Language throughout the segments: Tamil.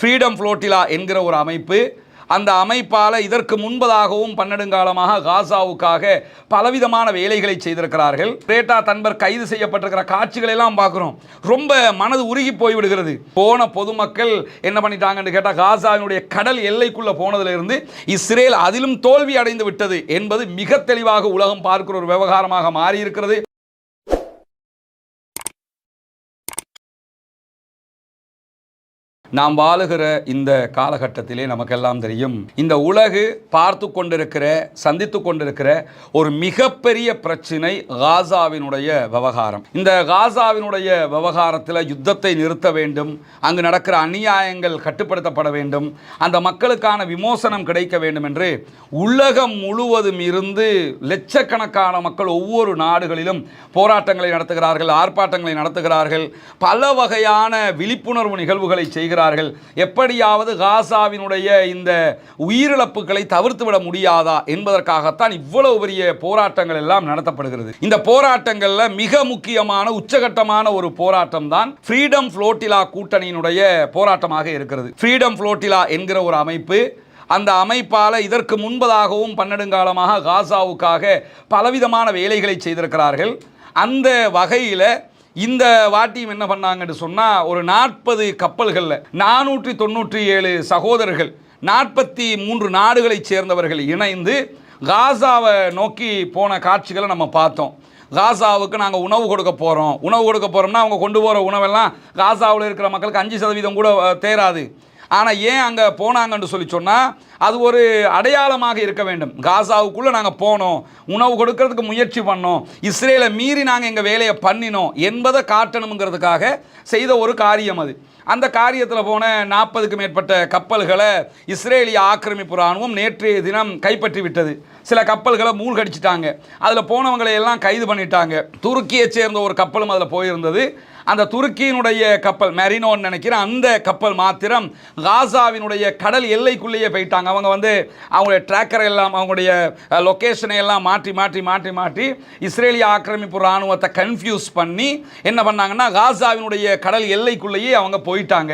ஃப்ரீடம் ஃப்ளோட்டிலா என்கிற ஒரு அமைப்பு. அந்த அமைப்பால் இதற்கு முன்பதாகவும் பன்னெடுங்காலமாக காசாவுக்காக பலவிதமான வேலைகளை செய்திருக்கிறார்கள். கிரேட்டா தன்பர் கைது செய்யப்பட்டிருக்கிற காட்சிகளை எல்லாம் பார்க்குறோம். ரொம்ப மனது உருகி போய்விடுகிறது. போன பொதுமக்கள் என்ன பண்ணிட்டாங்கன்னு கேட்டால் காசாவினுடைய கடல் எல்லைக்குள்ளே போனதிலிருந்து இஸ்ரேல் அதிலும் தோல்வி அடைந்து விட்டது என்பது மிக தெளிவாக உலகம் பார்க்கிற ஒரு விவகாரமாக மாறியிருக்கிறது. நாம் வாழுகிற இந்த காலகட்டத்திலே நமக்கெல்லாம் தெரியும். இந்த உலகு பார்த்து கொண்டிருக்கிற சந்தித்து கொண்டிருக்கிற ஒரு மிகப்பெரிய பிரச்சினை காசாவினுடைய விவகாரம். இந்த காசாவினுடைய விவகாரத்தில் யுத்தத்தை நிறுத்த வேண்டும் அங்கு நடக்கிற அநியாயங்கள் கட்டுப்படுத்தப்பட வேண்டும் அந்த மக்களுக்கான விமோசனம் கிடைக்க வேண்டும் என்று உலகம் முழுவதும் இருந்து லட்சக்கணக்கான மக்கள் ஒவ்வொரு நாடுகளிலும் போராட்டங்களை நடத்துகிறார்கள் ஆர்ப்பாட்டங்களை நடத்துகிறார்கள் பல வகையான விழிப்புணர்வு நிகழ்வுகளை செய்கிறார்கள். எப்படியாவது காசாவினுடைய இந்த உயிரிழப்புகளை தவிர்த்து விட முடியாதா? என்பதற்காகத்தான் இவ்வளவு பெரிய போராட்டங்கள் எல்லாம் நடத்தப்படுகிறது. இந்த போராட்டங்களில் மிக முக்கியமான உச்சகட்டமான ஒரு போராட்டம் தான் ஃப்ரீடம் ஃப்ளோட்டிலா கூட்டணியினுடைய போராட்டமாக இருக்கிறது. ஃப்ரீடம் ஃப்ளோட்டிலா என்கிற ஒரு அமைப்பு அந்த அமைப்பால் இதற்கு முன்பதாகவும் பன்னெடுங்காலமாக காசாவுக்காக பலவிதமான வேலைகளை செய்திருக்கிறார்கள். அந்த வகையில் இந்த வாட்டியும் என்ன பண்ணாங்கன்னு சொன்னால் ஒரு நாற்பது கப்பல்களில் நானூற்றி தொண்ணூற்றி ஏழு சகோதரர்கள் நாற்பத்தி மூன்று நாடுகளைச் சேர்ந்தவர்கள் இணைந்து காசாவை நோக்கி போன காட்சிகளை நம்ம பார்த்தோம். காசாவுக்கு நாங்கள் உணவு கொடுக்க போகிறோம் உணவு கொடுக்க போகிறோம்னா அவங்க கொண்டு போகிற உணவெல்லாம் காசாவில் இருக்கிற மக்களுக்கு அஞ்சு சதவீதம் கூட தேராது. ஆனால் ஏன் அங்கே போனாங்கன்னு சொல்லி சொன்னால் அது ஒரு அடையாளமாக இருக்க வேண்டும். காசாவுக்குள்ளே நாங்கள் போனோம் உணவு கொடுக்கறதுக்கு முயற்சி பண்ணோம் இஸ்ரேலை மீறி நாங்கள் எங்கள் வேலையை பண்ணினோம் என்பதை காட்டணுங்கிறதுக்காக செய்த ஒரு காரியம் அது. அந்த காரியத்தில் போன நாற்பதுக்கு மேற்பட்ட கப்பல்களை இஸ்ரேலிய ஆக்கிரமிப்பு இராணுவம் நேற்றைய தினம் கைப்பற்றி விட்டது. சில கப்பல்களை மூழ்கடிச்சிட்டாங்க. அதில் போனவங்களை எல்லாம் கைது பண்ணிட்டாங்க. துருக்கியை சேர்ந்த ஒரு கப்பலும் அதில் போயிருந்தது. அந்த துருக்கியினுடைய கப்பல் மெரினோன்னு நினைக்கிறேன் அந்த கப்பல் மாத்திரம் காசாவினுடைய கடல் எல்லைக்குள்ளேயே போயிட்டாங்க. அவங்க வந்து அவங்களுடைய ட்ராக்கரை எல்லாம் அவங்களுடைய லொக்கேஷனை எல்லாம் மாற்றி மாற்றி மாற்றி மாற்றி இஸ்ரேலிய ஆக்கிரமிப்பு இராணுவத்தை கன்ஃபியூஸ் பண்ணி என்ன பண்ணாங்கன்னா காசாவினுடைய கடல் எல்லைக்குள்ளேயே அவங்க போயிட்டாங்க.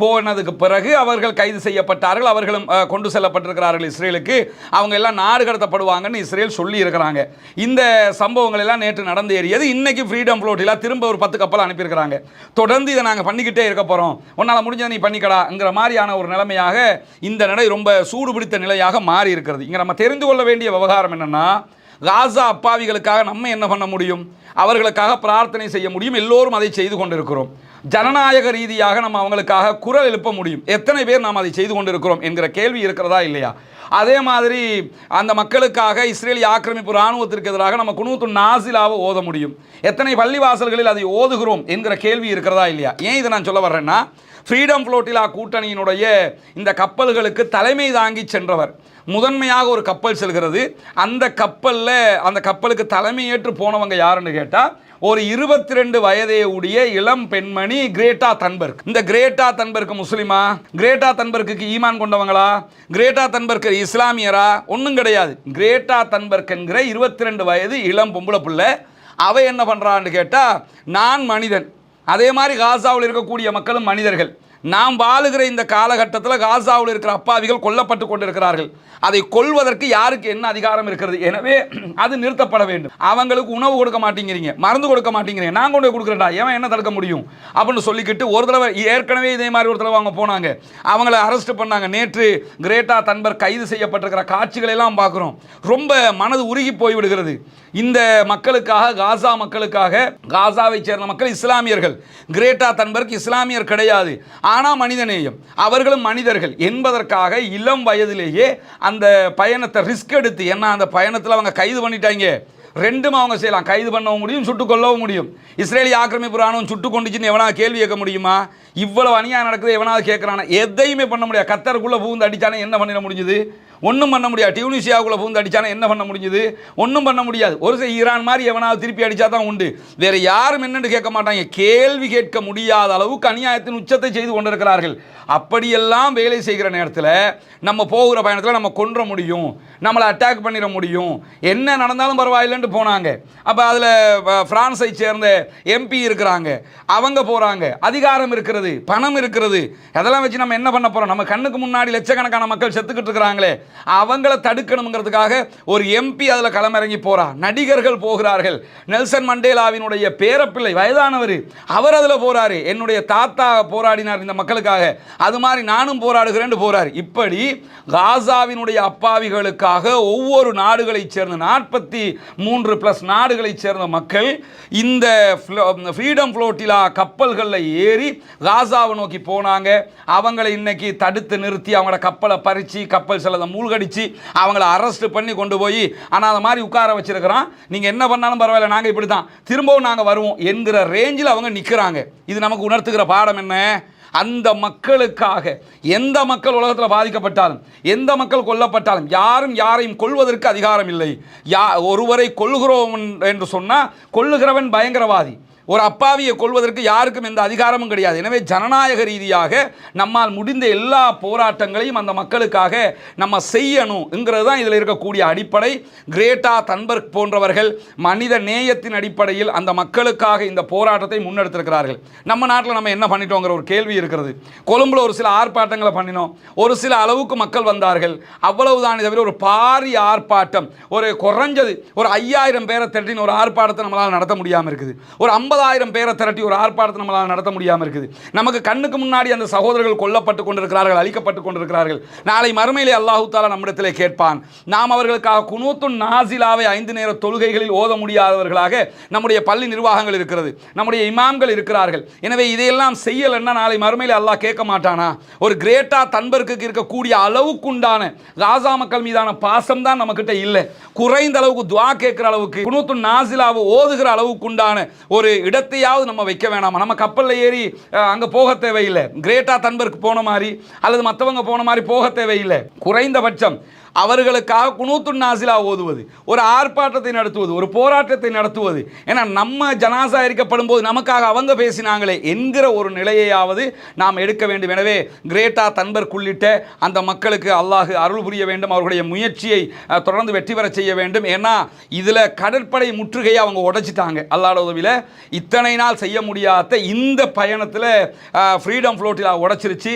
போனதுக்கு பிறகு அவர்கள் கைது செய்யப்பட்டார்கள். அவர்களும் கொண்டு செல்லப்பட்டிருக்கிறார்கள் இஸ்ரேலுக்கு. அவங்க எல்லாம் நாடு கடத்தப்படுவாங்கன்னு இஸ்ரேல் சொல்லி இருக்கிறாங்க இந்த சம்பவங்கள் எல்லாம் நேற்று நடந்தேறியது. இன்னைக்கு ஃப்ரீடம் ஃப்ளோட்டிலாம் திரும்ப ஒரு பத்து கப்பல் அனுப்பியிருக்கிறாங்க. தொடர்ந்து இதை நாங்கள் பண்ணிக்கிட்டே இருக்க போகிறோம் உன்னால் முடிஞ்சதை நீ பண்ணிக்கடாங்கிற மாதிரியான ஒரு நிலைமையாக இந்த நிலை ரொம்ப சூடு பிடித்த நிலையாக மாறி இருக்கிறது. இங்கே நம்ம தெரிந்து கொள்ள வேண்டிய விவகாரம் என்னென்னா காசா அப்பாவிகளுக்காக நம்ம என்ன பண்ண முடியும்? அவர்களுக்காக பிரார்த்தனை செய்ய முடியும். எல்லோரும் அதை செய்து கொண்டிருக்கிறோம். ஜனநாயக ரீதியாக நம்ம அவங்களுக்காக குரல் எழுப்ப முடியும். எத்தனை பேர் நாம் அதை செய்து கொண்டிருக்கிறோம் என்கிற கேள்வி இருக்கிறதா இல்லையா? அதே மாதிரி அந்த மக்களுக்காக இஸ்ரேலிய ஆக்கிரமிப்பு இராணுவத்திற்கு எதிராக நம்ம குணூத்து நாசிலாவை ஓத முடியும். எத்தனை பள்ளிவாசல்களில் அதை ஓதுகிறோம் என்கிற கேள்வி இருக்கிறதா இல்லையா? ஏன் இதை நான் சொல்ல வர்றேன்னா ஃப்ரீடம் ஃப்ளோட்டிலா கூட்டணியினுடைய இந்த கப்பல்களுக்கு தலைமை தாங்கி சென்றவர். முதன்மையாக ஒரு கப்பல் செல்கிறது. அந்த கப்பலில் அந்த கப்பலுக்கு தலைமையேற்று போனவங்க யாருன்னு கேட்டால் ஒரு இருபத்தி ரெண்டு வயதே உடைய இளம் பெண்மணி கிரேட்டா தன்பர்க். இந்த கிரேட்டா தன்பர்க் முஸ்லிமா? கிரேட்டா தன்பர்க்கு ஈமான் கொண்டவங்களா? கிரேட்டா தன்பர்க் இஸ்லாமியரா? ஒன்றும் கிடையாது. கிரேட்டா தன்பர்க் என்கிற இருபத்தி ரெண்டு வயது இளம் பொம்பளை பிள்ளை அவ என்ன பண்ணுறான்னு கேட்டால் நான் மனிதன். அதே மாதிரி காசாவில் இருக்கக்கூடிய மக்களும் மனிதர்கள். நாம் வாழுகிற இந்த காலகட்டத்தில் காசாவில் இருக்கிற அப்பாவிகள் கொல்லப்பட்டு கொண்டிருக்கிறார்கள். அதை கொல்வதற்கு யாருக்கு என்ன அதிகாரம் இருக்கிறது? எனவே அது நிறுத்தப்பட வேண்டும். அவங்களுக்கு உணவு கொடுக்க மாட்டேங்கிறீங்க. மருந்து கொடுக்க மாட்டேங்கிறீங்க. நான் கொண்டு போய் கொடுக்குறேன்டா. ஏன் என்ன தடுக்க முடியும்? அப்படின்னு சொல்லிக்கிட்டு ஒரு தடவை ஏற்கனவே இதே மாதிரி ஒரு தடவை அவங்க போனாங்க. அவங்கள அரெஸ்ட் பண்ணாங்க. நேற்று கிரேட்டா தன்பர் கைது செய்யப்பட்டிருக்கிற காட்சிகளை எல்லாம் பார்க்குறோம். ரொம்ப மனது உருகி போய்விடுகிறது இந்த மக்களுக்காக காசா மக்களுக்காக காசாவை சேர்ந்த மக்கள் இஸ்லாமியர்கள். கிரேட்டா தன்பருக்கு இஸ்லாமியர் கிடையாது. ஆனால் மனிதநேயம். அவர்களும் மனிதர்கள். என்பதற்காக இளம் வயதிலேயே அந்த பயணத்தை ரிஸ்க் எடுத்து ஏன்னா அந்த பயணத்தில் அவங்க கைது பண்ணிட்டாங்க. ரெண்டும் அவங்க செய்யலாம். கைது பண்ணவும் முடியும் சுட்டுக் கொல்லவும் முடியும். இஸ்ரேலிய ஆக்கிரமிப்பு ராணுவம் சுட்டு கொண்டுச்சுன்னு எவனாவது கேள்வி கேட்க முடியுமா? இவ்வளவு அநியாயம் நடக்குது எவனாவது கேட்குறானா? எதையுமே பண்ண முடியாது. கத்தருக்குள்ளே பூந்து அடித்தானே என்ன பண்ணிட முடிஞ்சுது? ஒன்றும் பண்ண முடியாது. டியூனிஷியாவுக்குள்ள பூந்து அடிச்சானா என்ன பண்ண முடிஞ்சுது? ஒன்றும் பண்ண முடியாது. ஒரு சில ஈரான் மாதிரி எவனாவது திருப்பி அடித்தா தான் உண்டு. வேறு யாரும் என்னென்று கேட்க மாட்டாங்க. கேள்வி கேட்க முடியாத அளவுக்கு அநியாயத்தின் உச்சத்தை செய்து கொண்டிருக்கிறார்கள். அப்படியெல்லாம் வேலை செய்கிற நேரத்தில் நம்ம போகிற பயணத்தில் நம்ம கொன்ற முடியும். நம்மளை அட்டாக் பண்ணிட முடியும். என்ன நடந்தாலும் பரவாயில்லைன்ட்டு போனாங்க. அப்போ அதில் ஃப்ரான்ஸை சேர்ந்த எம்பி இருக்கிறாங்க. அவங்க போகிறாங்க அதிகாரம் இருக்கிறது பணம் இருக்கிறது. அதெல்லாம் வச்சு நம்ம என்ன பண்ண போகிறோம் நம்ம கண்ணுக்கு முன்னாடி லட்சக்கணக்கான மக்கள் செத்துக்கிட்டு இருக்கிறாங்களே. அவங்கள தடுக்கணுங்கிறதுக்காக ஒரு எம்பி அதில் களமிறங்கி போகிறார் நடிகர்கள் போகிறார்கள். நெல்சன் மண்டேலாவினுடைய பேரப்பிள்ளை வயதானவர் அவர் அதில் போகிறாரு என்னுடைய தாத்தா போராடினார் இந்த மக்களுக்காக. அது மாதிரி நானும் போராடுகிறேன்னு போகிறார் இப்படி காசாவினுடைய அப்பாவிகளுக்காக ஒவ்வொரு நாடுகளைச் சேர்ந்த நாற்பத்தி மூன்று ப்ளஸ் நாடுகளைச் சேர்ந்த மக்கள் இந்த ஃப்ரீடம் ஃப்ளோட்டிலா கப்பல்களில் ஏறி காசாவை நோக்கி போனாங்க. அவங்களை இன்னைக்கு தடுத்து நிறுத்தி அவங்களோட கப்பலை பறித்து கப்பல் சிலதை மூழ்கடிச்சு அவங்கள அரெஸ்ட் பண்ணி கொண்டு போய் ஆனால் அந்த மாதிரி உட்கார வச்சிருக்கிறோம் நீங்கள் என்ன பண்ணாலும் பரவாயில்ல நாங்கள் இப்படி தான் திரும்பவும் நாங்கள் வருவோம் என்கிற ரேஞ்சில் அவங்க நிற்கிறாங்க இது நமக்கு உணர்த்துகிற பாடம் என்ன? அந்த மக்களுக்காக எந்த மக்கள் உலகத்தில் பாதிக்கப்பட்டாலும் எந்த மக்கள் கொல்லப்பட்டாலும் யாரும் யாரையும் கொல்வதற்கு அதிகாரம் இல்லை. யா ஒருவரை கொள்கிறோம் என்று சொன்னால் கொள்ளுகிறவன் பயங்கரவாதி. ஒரு அப்பாவியை கொள்வதற்கு யாருக்கும் எந்த அதிகாரமும் கிடையாது. எனவே ஜனநாயக ரீதியாக நம்மால் முடிந்த எல்லா போராட்டங்களையும் அந்த மக்களுக்காக நம்ம செய்யணுங்கிறது தான் இதில் இருக்கக்கூடிய அடிப்படை. கிரேட்டா தன்பர்க் போன்றவர்கள் மனித நேயத்தின் அடிப்படையில் அந்த மக்களுக்காக இந்த போராட்டத்தை முன்னெடுத்திருக்கிறார்கள். நம்ம நாட்டில் நம்ம என்ன பண்ணிட்டோங்கிற ஒரு கேள்வி இருக்கிறது. கொழும்புல ஒரு சில ஆர்ப்பாட்டங்களை பண்ணினோம். ஒரு சில அளவுக்கு மக்கள் வந்தார்கள். அவ்வளவுதான். தவிர ஒரு பாரிய ஆர்ப்பாட்டம் ஒரு குறைஞ்சது ஒரு ஐயாயிரம் பேரை திரட்டின ஒரு ஆர்ப்பாட்டத்தை நம்மளால் நடத்த முடியாமல் இருக்குது. ஒரு ஐம்பதாயிரம் பேரை திரட்டி ஒரு ஆர்ப்பாட்டத்தை நம்மளால் நடத்த முடியாமல் இருக்குது. நமக்கு கண்ணுக்கு முன்னாடி அந்த சகோதரர்கள் கொல்லப்பட்டு கொண்டிருக்கிறார்கள் அழிக்கப்பட்டு கொண்டிருக்கிறார்கள். நாளை மறுமையிலே அல்லாஹூ தாலா நம்மிடத்திலே கேட்பான் நாம் அவர்களுக்காக குனூத்து நாசிலாவை ஐந்து நேர தொழுகைகளில் ஓத முடியாதவர்களாக நம்முடைய பள்ளி நிர்வாகங்கள் இருக்கிறது நம்முடைய இமாம்கள் இருக்கிறார்கள். எனவே இதையெல்லாம் செய்யலைன்னா நாளை மறுமையிலே அல்லாஹ் கேட்க மாட்டானா? ஒரு கிரேட்டா தன்பருக்கு இருக்கக்கூடிய அளவுக்குண்டான காசா மக்கள் மீதான பாசம் தான் நம்மக்கிட்ட இல்லை. குறைந்த அளவுக்கு துவா கேட்குற அளவுக்கு குனூத்து நாசிலாவை ஓதுகிற அளவுக்குண்டான ஒரு இடத்தையாவது நம்ம வைக்க வேணாமா? நம்ம கப்பலில் ஏறி அங்கே போக தேவையில்லை. கிரேட்டா தன்பர்க் போன மாதிரி அல்லது மற்றவங்க போன மாதிரி போக தேவையில்லை. குறைந்தபட்சம் அவர்களுக்காக குனூத்து நாசிலா ஓதுவது ஒரு ஆர்ப்பாட்டத்தை நடத்துவது ஒரு போராட்டத்தை நடத்துவது. ஏன்னா நம்ம ஜனாசா இருக்கப்படும் போது நமக்காக அவங்க பேசினாங்களே என்கிற ஒரு நிலையையாவது நாம் எடுக்க வேண்டும். எனவே கிரேட்டா தன்பர் உள்ளிட்ட அந்த மக்களுக்கு அல்லாஹு அருள் புரிய வேண்டும் அவர்களுடைய முயற்சியை தொடர்ந்து வெற்றி பெற செய்ய வேண்டும். ஏன்னா இதில் கடற்படை முற்றுகையை அவங்க உடைச்சிட்டாங்க. அல்லாட உதவியில் இத்தனை நாள் செய்ய முடியாத இந்த பயணத்தில் ஃப்ரீடம் ஃப்ளோட்டிலா உடைச்சிருச்சு.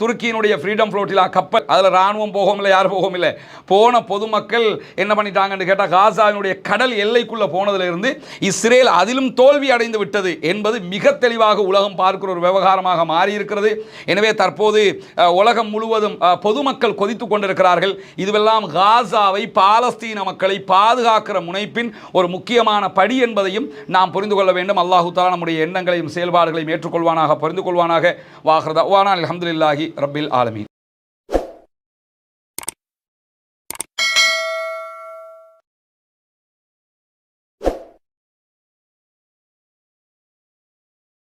துருக்கியினுடைய ஃப்ரீடம் ஃப்ளோட்டிலா கப்பல் அதில் ராணுவம் போகவும் இல்லை யாரும் போகவும் இல்லை போன பொதுமக்கள் என்ன பண்ணிட்டாங்கன்னு கேட்டால் காசாவினுடைய கடல் எல்லைக்குள்ளே போனதிலிருந்து இஸ்ரேல் அதிலும் தோல்வி அடைந்து விட்டது என்பது மிக தெளிவாக உலகம் பார்க்கிற ஒரு விவகாரமாக மாறியிருக்கிறது. எனவே தற்போது உலகம் முழுவதும் பொதுமக்கள் கொதித்து கொண்டிருக்கிறார்கள். இதுவெல்லாம் காசாவை பாலஸ்தீன மக்களை பாதுகாக்கிற முனைப்பின் ஒரு முக்கியமான படி என்பதையும் நாம் புரிந்து கொள்ள வேண்டும். அல்லாஹு தாலா நம்முடைய எண்ணங்களையும் செயல்பாடுகளையும் ஏற்றுக்கொள்வானாக புரிந்து கொள்வானாக. வாஹ்ரதா வானா அலமதுல்லாஹி ரப்பில் ஆலமீன்.